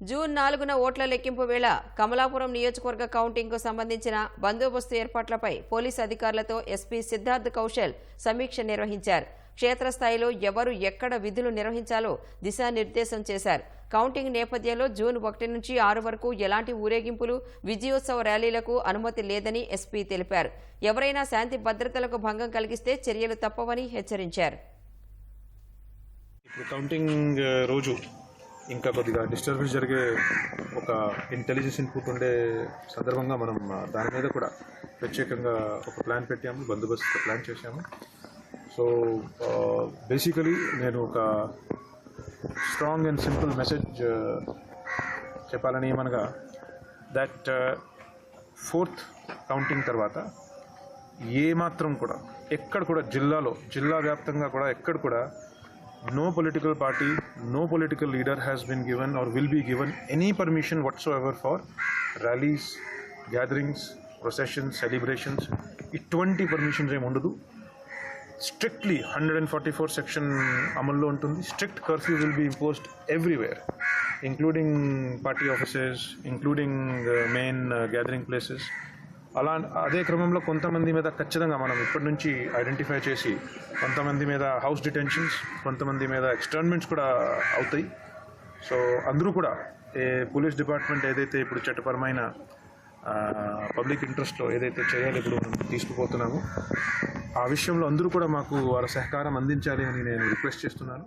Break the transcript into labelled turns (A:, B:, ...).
A: June నాలుగున ఓట్ల లెక్కింపు వేళ కమలాపురం నియోజకవర్గ కౌంటింగ్కు సంబంధించిన బందోబస్తు ఏర్పాట్లపై పోలీసు అధికారులతో ఎస్పీ సిద్ధార్థ్ కౌశల్ సమీక్ష నిర్వహించారు. క్షేత్రస్థాయిలో ఎవరు ఎక్కడ విధులు నిర్వహించాలో దిశానిర్దేశం చేశారు. కౌంటింగ్ నేపథ్యంలో జూన్ ఒకటి నుంచి ఆరు వరకు ఎలాంటి ఊరేగింపులు విజయోత్సవ ర్యాలీలకు అనుమతి లేదని ఎస్పీ తెలిపారు. ఎవరైనా శాంతి భద్రతలకు భంగం కలిగిస్తే చర్యలు తప్పవని హెచ్చరించారు.
B: కౌంటింగ్ రోజు ఇంకా కొద్దిగా డిస్టర్బెన్స్ జరిగే ఒక ఇంటెలిజెన్స్ ఇన్పుట్ ఉండే సందర్భంగా మనం దాని మీద కూడా ప్రత్యేకంగా ఒక ప్లాన్ పెట్టాము బందోబస్తు ప్లాన్ చేశాము. సో బేసికలీ నేను ఒక స్ట్రాంగ్ అండ్ సింపుల్ మెసేజ్ చెప్పాలని ఏమనగా దట్ ఫోర్త్ కౌంటింగ్ తర్వాత ఏ మాత్రం కూడా ఎక్కడ కూడా జిల్లాలో జిల్లా వ్యాప్తంగా కూడా ఎక్కడ కూడా no political party, no political leader has been given or will be given any permission whatsoever for rallies, gatherings, processions, celebrations. ఇటువంటి పర్మిషన్స్ ఏమి ఉండదు strictly hundred and forty four section అమల్లో ఉంటుంది strict curfew will be imposed everywhere including party offices including main gathering places అలా అదే క్రమంలో కొంతమంది మీద ఖచ్చితంగా మనం ఇప్పటి నుంచి ఐడెంటిఫై చేసి కొంతమంది మీద హౌస్ డిటెన్షన్స్ కొంతమంది మీద ఎక్స్టర్న్మెంట్స్ కూడా అవుతాయి. సో అందరూ కూడా ఏ పోలీస్ డిపార్ట్మెంట్ ఏదైతే ఇప్పుడు చట్టపరమైన పబ్లిక్ ఇంట్రెస్ట్లో ఏదైతే చేయాలి ఇప్పుడు మనం తీసుకుపోతున్నామో ఆ విషయంలో అందరూ కూడా మాకు వారి సహకారం అందించాలి అని నేను రిక్వెస్ట్ చేస్తున్నాను.